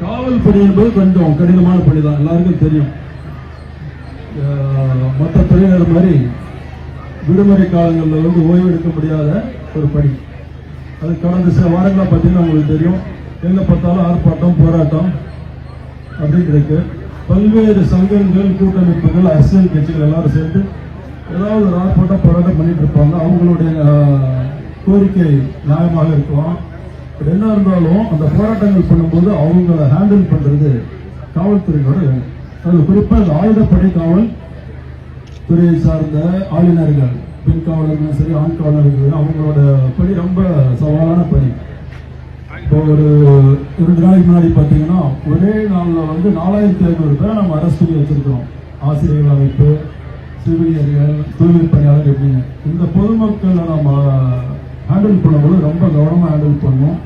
காவல் பணி என்பது கொஞ்சம் கடினமான பணி தான். எல்லாருக்கும் தெரியும். மற்ற துறையினர் மாதிரி விடுமுறை காலங்களில் வந்து ஓய்வு எடுக்க முடியாத ஒரு பணி. அது கடந்த சில வாரங்களாக பார்த்தீங்கன்னா உங்களுக்கு தெரியும். எங்கே பார்த்தாலும் ஆர்ப்பாட்டம் போராட்டம் அப்படின்னு இருக்கு பல்வேறு சங்கங்கள் கூட்டமைப்புகள் அரசியல் கட்சிகள் எல்லாரும் சேர்ந்து ஏதாவது ஒரு ஆர்ப்பாட்டம் போராட்டம் பண்ணிட்டு இருப்பாங்க. அவங்களுடைய கோரிக்கை நியாயமாக இருக்கலாம் என்ன இருந்தாலும் அந்த போராட்டங்கள் பண்ணும்போது அவங்கள ஹேண்டில் பண்றது காவல்துறையோட அது குறிப்பாக இந்த ஆயுதப்படை காவல் துறையை சார்ந்த ஆளுநர்கள் பெண் காவலர்களும் சரி ஆண் காவலர்கள் அவங்களோட பணி ரொம்ப சவாலான பணி. இப்போ ஒரு இரண்டு நாளைக்கு முன்னாடி பார்த்தீங்கன்னா ஒரே நாளில் வந்து நாலாயிரத்தி ஐநூறு பேரை நம்ம அரெஸ்ட் பண்ணி வச்சிருக்கிறோம். ஆசிரியர்கள் அமைப்பு செவிலியர்கள் தூய்மை பணியாளர் எப்படின்னு. இந்த பொதுமக்களை நம்ம ஹேண்டில் பண்ணும்போது ரொம்ப கவனமாக ஹேண்டில் பண்ணணும்.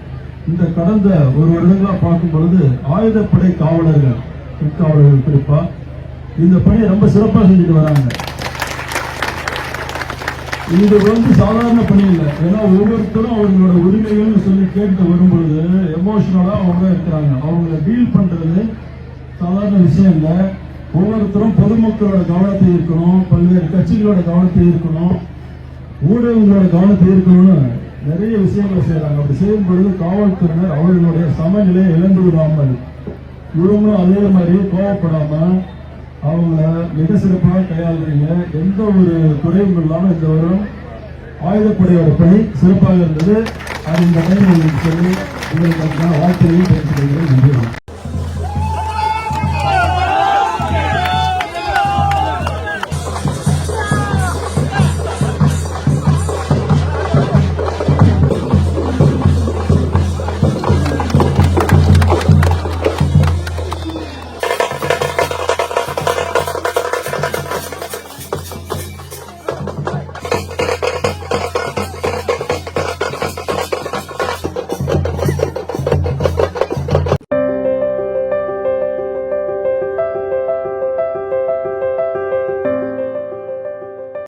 இந்த கடந்த ஒரு வருடங்களாக பார்க்கும் பொழுது ஆயுதப்படை காவலர்கள் பெண் காவலர்கள் குறிப்பா இந்த பணியை ரொம்ப சிறப்பாக செஞ்சுட்டு வராங்க. இது வந்து சாதாரண பணி இல்லை. ஏன்னா ஒவ்வொருத்தரும் அவங்களோட உரிமைகள்னு சொல்லி கேட்டு வரும் பொழுது எமோஷனலா அவங்க இருக்கிறாங்க. அவங்கள டீல் பண்றது சாதாரண விஷயம் இல்லை. ஒவ்வொருத்தரும் பொதுமக்களோட கவனத்தை இருக்கணும் பல்வேறு கட்சிகளோட கவனத்தை இருக்கணும் ஊடகங்களோட கவனத்தை இருக்கணும்னு நிறைய விஷயங்களை செய்யறாங்க அப்படி செய்யும் பொழுது காவல்துறையினர் அவர்களுடைய சமநிலையை இழந்து விடாமல் இவங்களும் அதே மாதிரி கோவப்படாம அவங்கள மிக சிறப்பாக கையாளுறீங்க. எந்த ஒரு குறைவும் இல்லாமல் இந்த வருடம் ஆயுதப்படையோட பணி சிறப்பாக இருந்தது. அது இந்த டைம் சொல்லி உங்களுக்கு அதுக்கான வாழ்க்கையையும் தெரிவித்துக் கொள்கிறேன். நன்றி.